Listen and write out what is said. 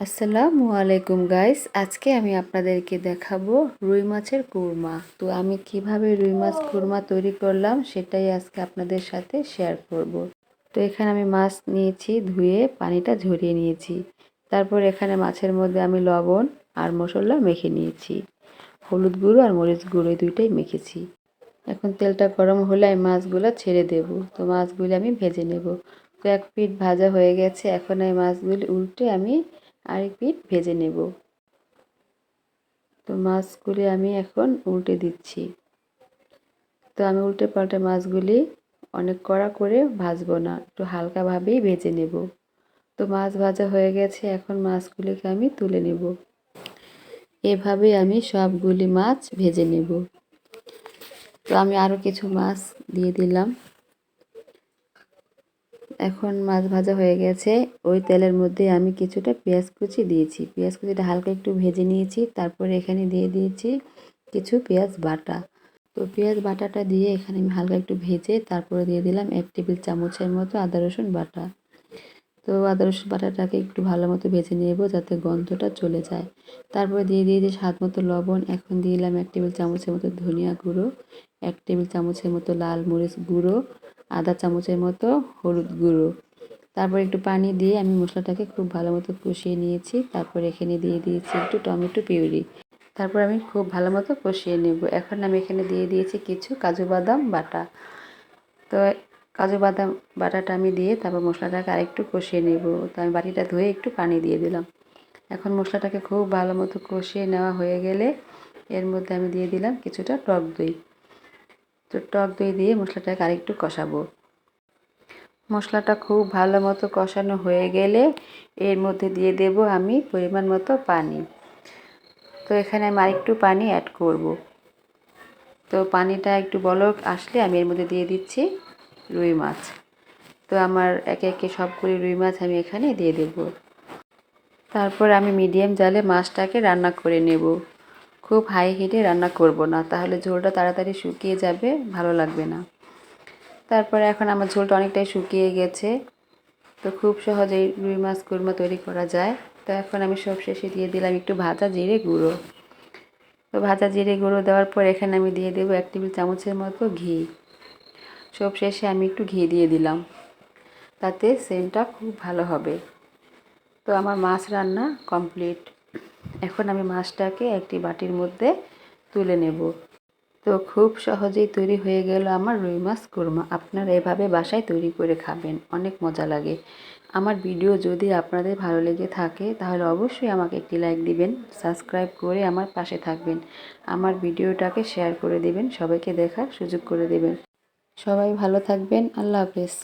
আসসালামু আলাইকুম গাইস আজকে আমি আপনাদেরকে দেখাবো রুই মাছের কুরমা। তো আমি কীভাবে রুই মাছ কুরমা তৈরি করলাম, সেটাই আজকে আপনাদের সাথে শেয়ার করব। তো এখানে আমি মাছ নিয়েছি, ধুয়ে পানিটা ঝরিয়ে নিয়েছি। তারপর এখানে মাছের মধ্যে আমি লবণ আর মশলা মেখে নিয়েছি। হলুদ গুঁড়ো আর মরিচ গুঁড়ো দুইটাই মেখেছি। এখন তেলটা গরম হলে আমি মাছগুলো ছেড়ে দেব। তো মাছগুলি আমি ভেজে নেব। তো এক পিঠ ভাজা হয়ে গেছে। এখন এই মাছগুলি উল্টে আমি আরেক পিঠ ভেজে নেব। তো মাছগুলি আমি এখন উল্টে দিচ্ছি। তো আমি উল্টে পাল্টে মাছগুলি অনেক কড়া করে ভাজবো না, একটু হালকাভাবেই ভেজে নেব। তো মাছ ভাজা হয়ে গেছে, এখন মাছগুলিকে আমি তুলে নেব। এভাবে আমি সবগুলি মাছ ভেজে নেব। তো আমি আরও কিছু মাছ দিয়ে দিলাম। এখন মাছ ভাজা হয়ে গেছে। ওই তেলের মধ্যে আমি কিছুটা পেঁয়াজ কুচি দিয়েছি। পেঁয়াজ কুচিটা হালকা একটু ভেজে নিয়েছি। তারপরে এখানে দিয়ে দিয়েছি কিছু পেঁয়াজ বাটা। তো পেঁয়াজ বাটাটা দিয়ে এখানে আমি হালকা একটু ভেজে তারপরে দিয়ে দিলাম এক টেবিল চামচের মতো আদা রসুন বাটা। তো আদা রসুন বাটাটাকে একটু ভালো মতো ভেজে নেব যাতে গন্ধটা চলে যায়। তারপরে দিয়ে দিয়ে দিয়েছি স্বাদ মতো লবণ। এখন দিয়ে দিলাম এক টেবিল চামচের মতো ধনিয়া গুঁড়ো, এক টেবিল চামচের মতো লাল মরিচ গুঁড়ো আধা চামচের মতো হলুদ গুঁড়ো। তারপর একটু পানি দিয়ে আমি মশলাটাকে খুব ভালো মতো কষিয়ে নিয়েছি। তারপর এখানে দিয়ে দিয়েছি একটু টমেটো পিউরি। তারপর আমি খুব ভালো মতো কষিয়ে নেব। এখন আমি এখানে দিয়ে দিয়েছি কিছু কাজু বাদাম বাটা। তো কাজু বাদাম বাটাটা আমি দিয়ে তারপর মশলাটাকে আরেকটু কষিয়ে নেব। তো আমি বাটিটা ধুয়ে একটু পানি দিয়ে দিলাম। এখন মশলাটাকে খুব ভালো মতো কষিয়ে নেওয়া হয়ে গেলে এর মধ্যে আমি দিয়ে দিলাম কিছুটা টক দই। তো টক দই দিয়ে মশলাটাকে আরেকটু কষাবো। মশলাটা খুব ভালো মতো কষানো হয়ে গেলে এর মধ্যে দিয়ে দেব আমি পরিমাণ মতো পানি। তো এখানে আমি আরেকটু পানি অ্যাড করব। তো পানিটা একটু বলক আসলে আমি এর মধ্যে দিয়ে দিচ্ছি রুই মাছ। তো আমার একে একে সবগুলি রুই মাছ আমি এখানে দিয়ে দেব। তারপর আমি মিডিয়াম জালে মাছটাকে রান্না করে নেব। খুব হাই হিটে রান্না করব না। তাহলে ঝোলটা তাড়াতাড়ি শুকিয়ে যাবে, ভালো লাগবে না। তারপরে এখন আমার ঝোলটা অনেকটাই শুকিয়ে গেছে। তো খুব সহজেই রুই মাছ কুরমা তৈরি করা যায়। তো এখন আমি সব শেষে দিয়ে দিলাম একটু ভাজা জিরে গুঁড়ো। তো ভাজা জিরে গুঁড়ো দেওয়ার পর এখানে আমি দিয়ে দেবো এক টেবিল চামচের মতো ঘি। সব শেষে আমি একটু ঘি দিয়ে দিলাম। তাতে সেন্টটা খুব ভালো হবে। তো আমার মাছ রান্না কমপ্লিট। এখন আমি মাছটাকে একটি বাটির মধ্যে তুলে নেব। তো খুব সহজেই তৈরি হয়ে গেল আমার রুই মাছ কোরমা। আপনারা এভাবে বাসায় তৈরি করে খাবেন, অনেক মজা লাগে। আমার ভিডিও যদি আপনাদের ভালো লেগে থাকে, তাহলে অবশ্যই আমাকে একটি লাইক দিবেন, সাবস্ক্রাইব করে আমার পাশে থাকবেন। আমার ভিডিওটাকে শেয়ার করে দিবেন, সবাইকে দেখার সুযোগ করে দেবেন। সবাই ভালো থাকবেন, আল্লাহ হাফেজ।